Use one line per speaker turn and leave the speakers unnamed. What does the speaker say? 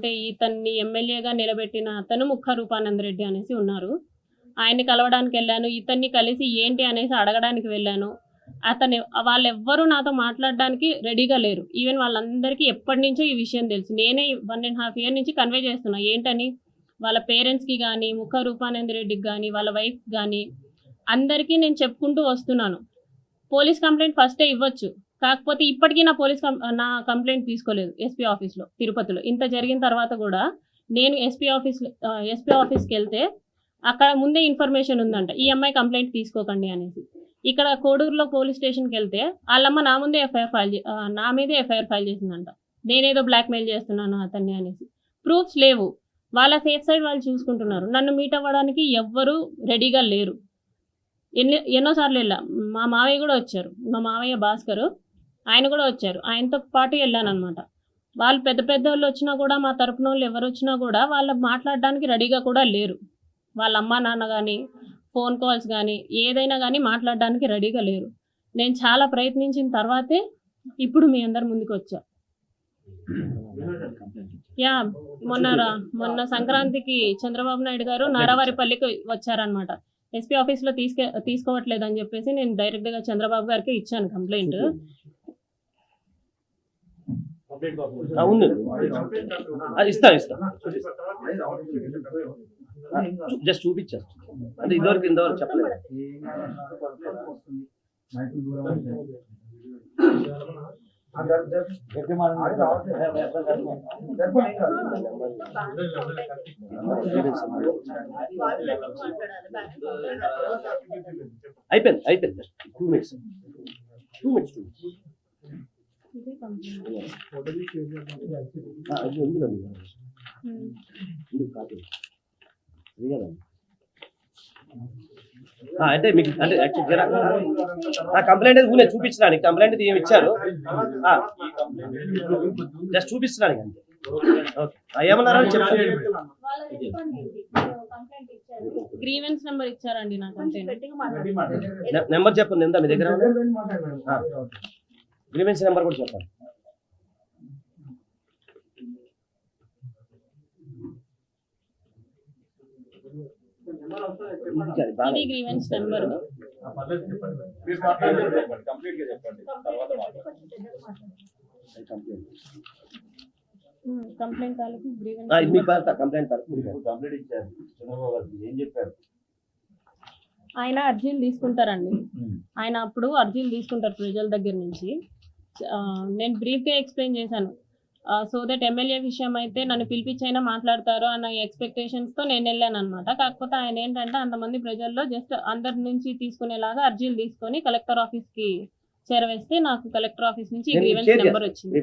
అంటే ఇతన్ని ఎమ్మెల్యేగా నిలబెట్టిన అతను ముఖ రూపానంద రెడ్డి అనేసి ఉన్నారు. ఆయన్ని కలవడానికి వెళ్ళాను ఇతన్ని కలిసి ఏంటి అనేసి అడగడానికి వెళ్ళాను. అతను వాళ్ళెవ్వరూ నాతో మాట్లాడడానికి రెడీగా లేరు. ఈవెన్ వాళ్ళందరికీ ఎప్పటి నుంచో ఈ విషయం తెలుసు. నేనే వన్ అండ్ హాఫ్ ఇయర్ నుంచి కన్వే చేస్తున్నా. ఏంటని? వాళ్ళ పేరెంట్స్కి కానీ ముఖ రూపానంద రెడ్డికి కానీ వాళ్ళ వైఫ్ కానీ అందరికీ నేను చెప్పుకుంటూ వస్తున్నాను. పోలీస్ కంప్లైంట్ ఫస్టే ఇవ్వచ్చు. కాకపోతే ఇప్పటికీ నా పోలీస్ నా కంప్లైంట్ తీసుకోలేదు ఎస్పీ ఆఫీస్లో తిరుపతిలో. ఇంత జరిగిన తర్వాత కూడా నేను ఎస్పీ ఆఫీస్ ఎస్పీ ఆఫీస్కి వెళ్తే అక్కడ ముందే ఇన్ఫర్మేషన్ ఉందంట ఈ అమ్మాయి కంప్లైంట్ తీసుకోకండి అనేసి. ఇక్కడ కోడూరులో పోలీస్ స్టేషన్కి వెళ్తే వాళ్ళమ్మ నా ముందే ఎఫ్ఐఆర్ ఫైల్ చే- నా మీదే ఎఫ్ఐఆర్ ఫైల్ చేసిందంట. నేనేదో బ్లాక్మెయిల్ చేస్తున్నాను అతన్ని అనేసి. ప్రూఫ్స్ లేవు. వాళ్ళ సేఫ్ సైడ్ వాళ్ళు చూసుకుంటున్నారు. నన్ను మీట్ అవ్వడానికి ఎవ్వరూ రెడీగా లేరు. ఎన్ని ఎన్నోసార్లు వెళ్ళా. మా మావయ్య కూడా వచ్చారు. మా మావయ్య భాస్కరు ఆయన కూడా వచ్చారు. ఆయనతో పాటు వెళ్ళాను అనమాట వాళ్ళు పెద్ద పెద్ద వాళ్ళు వచ్చినా కూడా మా తరపున వాళ్ళు ఎవరు వచ్చినా కూడా వాళ్ళు మాట్లాడడానికి రెడీగా కూడా లేరు. వాళ్ళ అమ్మ నాన్న కానీ ఫోన్ కాల్స్ కానీ ఏదైనా కానీ మాట్లాడడానికి రెడీగా లేరు. నేను చాలా ప్రయత్నించిన తర్వాతే ఇప్పుడు మీ అందరి ముందుకు వచ్చా. యా మొన్న మొన్న సంక్రాంతికి చంద్రబాబు నాయుడు గారు నారావారిపల్లికి వచ్చారనమాట ఎస్పీ ఆఫీస్లో తీసుకే తీసుకోవట్లేదు అని చెప్పేసి నేను డైరెక్ట్గా చంద్రబాబు గారికి ఇచ్చాను కంప్లైంట్.
ఉంది ఇస్తా ఇస్తా. జస్ట్ చూపించాను అంటే ఇదివరకు ఇంతవరకు చెప్పలేదు. అయిపోయింది అయిపోయింది. Two minutes. Two minutes two minutes. అంటే మీకు అంటే యాక్చువల్ కంప్లైంట్ అయితే ఊనే చూపించడానికి కంప్లైంట్ ఏమి ఇచ్చారు? జస్ట్ చూపించడానికి అంతే. చెప్పండి.
గ్రీవెన్స్ నెంబర్ ఇచ్చారండి నాకు
నె- నెంబర్ చెప్పండి ఎంత మీ దగ్గర? గ్రీవెన్స్ నెంబర్ కూడా చెప్పండి. ఇది
గ్రీవెన్స్ నెంబర్
కంప్లైంట్
తాలూకు గ్రీవెన్స్
కంప్లైంట్
కంప్లీట్ ఇచ్చారు చంద్రబాబు గారు ఏం చెప్పారు?
ఆయన అర్జీలు తీసుకుంటారండి. ఆయన అప్పుడు అర్జీలు తీసుకుంటారు ప్రజల దగ్గర నుంచి. నేను బ్రీఫ్గా ఎక్స్ప్లెయిన్ చేశాను. సో దట్ ఎమ్మెల్యే విషయం అయితే నన్ను పిలిపించైనా మాట్లాడతారు అన్న ఎక్స్పెక్టేషన్స్తో నేను వెళ్ళాను అనమాట కాకపోతే ఆయన ఏంటంటే అంతమంది ప్రజల్లో జస్ట్ అందరి నుంచి తీసుకునేలాగా అర్జీలు తీసుకొని కలెక్టర్ ఆఫీస్కి చేరవేస్తే నాకు కలెక్టర్ ఆఫీస్ నుంచి గ్రీవెన్స్ నెంబర్ వచ్చింది.